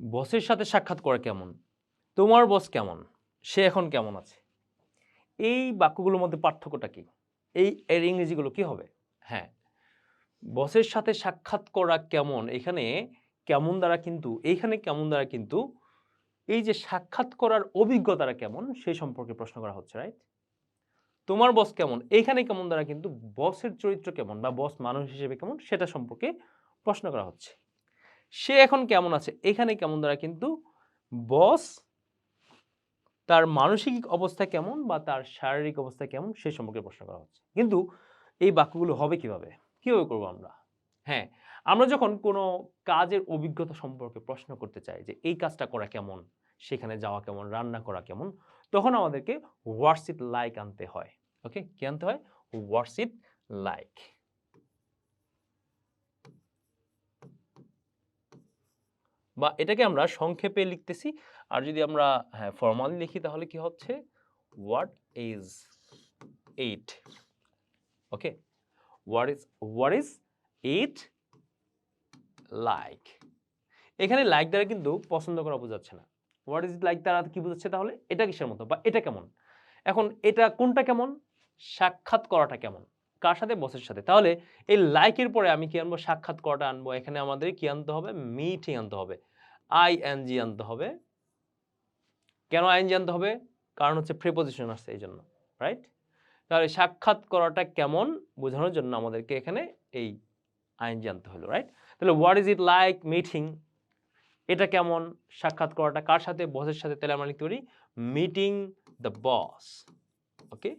বসের সাথে সাক্ষাৎ করা কেমন? তোমার বস কেমন? সে এখন কেমন আছে? এই বাক্যগুলোর মধ্যে পার্থক্যটা কি? এই, এর ইংরেজিগুলো কি হবে? হ্যাঁ। বসের সাথে সাক্ষাৎ করা কেমন? এখানে কেমন দ্বারা কিন্তু, এইখানে কেমন দ্বারা কিন্তু, এই যে সাক্ষাৎ করার অভিজ্ঞতাটা কেমন সেই সম্পর্কে প্রশ্ন করা হচ্ছে রাইট তোমার বস কেমন? এইখানে কেমন দ্বারা কিন্তু বসের চরিত্র কেমন বা বস মানুষ হিসেবে কেমন, সেটা সম্পর্কে প্রশ্ন করা হচ্ছে। সে এখন কেমন আছে? এখানে কেমন? দ্বারা কিন্তু বস তার মানসিক অবস্থা কেমন বা তার শারীরিক অবস্থা কেমন সে সম্পর্কে প্রশ্ন করা হচ্ছে। কিন্তু এই বাক্যগুলো হবে কীভাবে? কীভাবে করব আমরা? হ্যাঁ আমরা যখন কোনো কাজের অভিজ্ঞতা সম্পর্কে প্রশ্ন করতে চাই যে এই কাজটা করা কেমন, সেখানে যাওয়া কেমন, রান্না করা কেমন, তখন আমাদেরকে হোয়াটস লাইক আনতে হয়। ওকে কি আনতে হয়? হোয়াটস ইট লাইক বা এটাকে আমরা সংক্ষেপে লিখতেছি। আর যদি আমরা হ্যাঁ ফর্মালি লিখি, তাহলে কি হচ্ছে? What is eight okay what is what is it like এখানে লাইক দ্বারা কিন্তু পছন্দ করা বোঝাচ্ছে না। হোয়াট ইজ লাইক দ্বারা কি বোঝাচ্ছে তাহলে? এটা কিসের মতো বা এটা কেমন? এখন এটা কোনটা কেমন? সাক্ষাৎ করাটা কেমন? কার সাথে? বসের সাথে। তাহলে এই লাইকের পরে আমি কি আনব? সাক্ষাৎ করাটা আনব। এখানে আমাদের কি আনতে হবে? মিটিং আনতে হবে। আই এন জি আনতে হবে। কেন আইন জি আনতে হবে? কারণ হচ্ছে প্রিপোজিশন আসছে এই জন্য রাইট তাহলে সাক্ষাৎ করাটা কেমন বোঝানোর জন্য আমাদেরকে এখানে এই আইন জি আনতে হলো রাইট তাহলে what is it like meeting এটা কেমন? সাক্ষাৎ করাটা কার সাথে? বসের সাথে? তাহলে আমরা লিখতে পারি মিটিং দ্য বস ওকে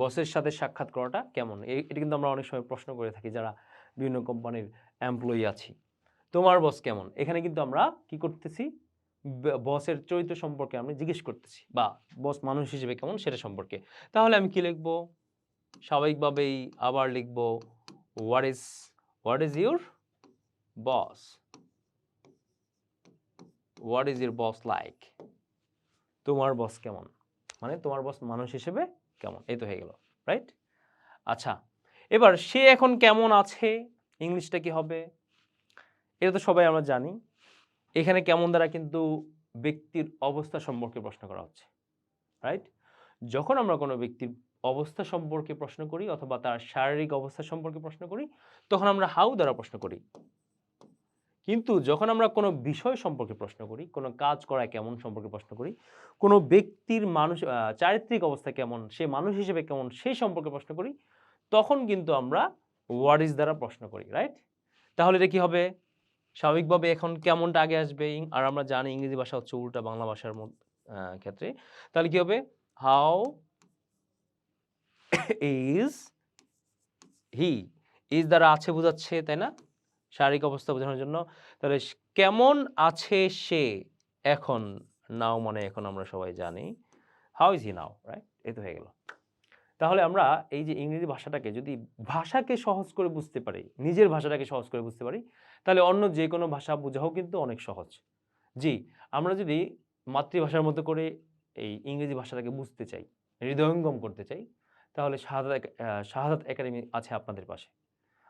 বসের সাথে সাক্ষাৎ করাটা কেমন? এটা কিন্তু আমরা অনেক সময় প্রশ্ন করে থাকি যারা বিভিন্ন কোম্পানির এমপ্লয়ি আছি। তোমার বস কেমন? এখানে কিন্তু আমরা কি করতেছি? বসের চরিত্র সম্পর্কে আমরা জিজ্ঞেস করতেছি, বা বস মানুষ হিসেবে কেমন সেটা সম্পর্কে। তাহলে আমি কি লিখব? স্বাভাবিকভাবেই আবার লিখব what is what is your boss what is your boss like তোমার বস কেমন? মানে তোমার বস মানুষ হিসেবে কেমন? এই তো হয়ে গেল রাইট আচ্ছা এবার সে এখন কেমন আছে? ইংলিশটা কি হবে? এটা তো সবাই আমরা জানি। এখানে কেমন দ্বারা কিন্তু ব্যক্তির অবস্থা সম্পর্কে প্রশ্ন করা হচ্ছে রাইট যখন আমরা কোনো ব্যক্তির অবস্থা সম্পর্কে প্রশ্ন করি অথবা তার শারীরিক অবস্থা সম্পর্কে প্রশ্ন করি, তখন আমরা হাউ দ্বারা প্রশ্ন করি? কিন্তু যখন আমরা কোনো বিষয় সম্পর্কে প্রশ্ন করি, কোনো কাজ করা কেমন সম্পর্কে প্রশ্ন করি, কোনো ব্যক্তির মানুষ চারিত্রিক অবস্থা কেমন, সে মানুষ হিসেবে কেমন সেই সম্পর্কে প্রশ্ন করি, তখন কিন্তু আমরা হোয়াট ইজ দ্বারা প্রশ্ন করি রাইট তাহলে এটা কি হবে? স্বাভাবিকভাবে এখন কেমনটা আগে আসবে? আর আমরা জানি ইংরেজি ভাষা হচ্ছে উল্টা বাংলা ভাষার ক্ষেত্রে। তাহলে কি হবে? হাউ ইজ হি ইজ দ্বারা আছে বোঝাচ্ছে, তাই না? শারীরিক অবস্থা বোঝানোর জন্য। তাহলে কেমন আছে সে এখন? নাও মানে এখন আমরা সবাই জানি। How is he now right এই তো হয়ে গেল। তাহলে আমরা এই যে ইংরেজি ভাষাটাকে যদি ভাষাকে সহজ করে বুঝতে পারি, নিজের ভাষাটাকে সহজ করে বুঝতে পারি, তাহলে অন্য যে কোনো ভাষা বোঝাও কিন্তু অনেক সহজ। জি, আমরা যদি মাতৃভাষার মতো করে এই ইংরেজি ভাষাটাকে বুঝতে চাই, হৃদয়ঙ্গম করতে চাই, তাহলে শাহাদাত একা- শাহাদাত একাডেমি আছে আপনাদের পাশে।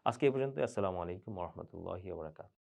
আজকে এই পর্যন্ত আসসালামু আলাইকুম রহমতুল্লাহি ওবরাকাত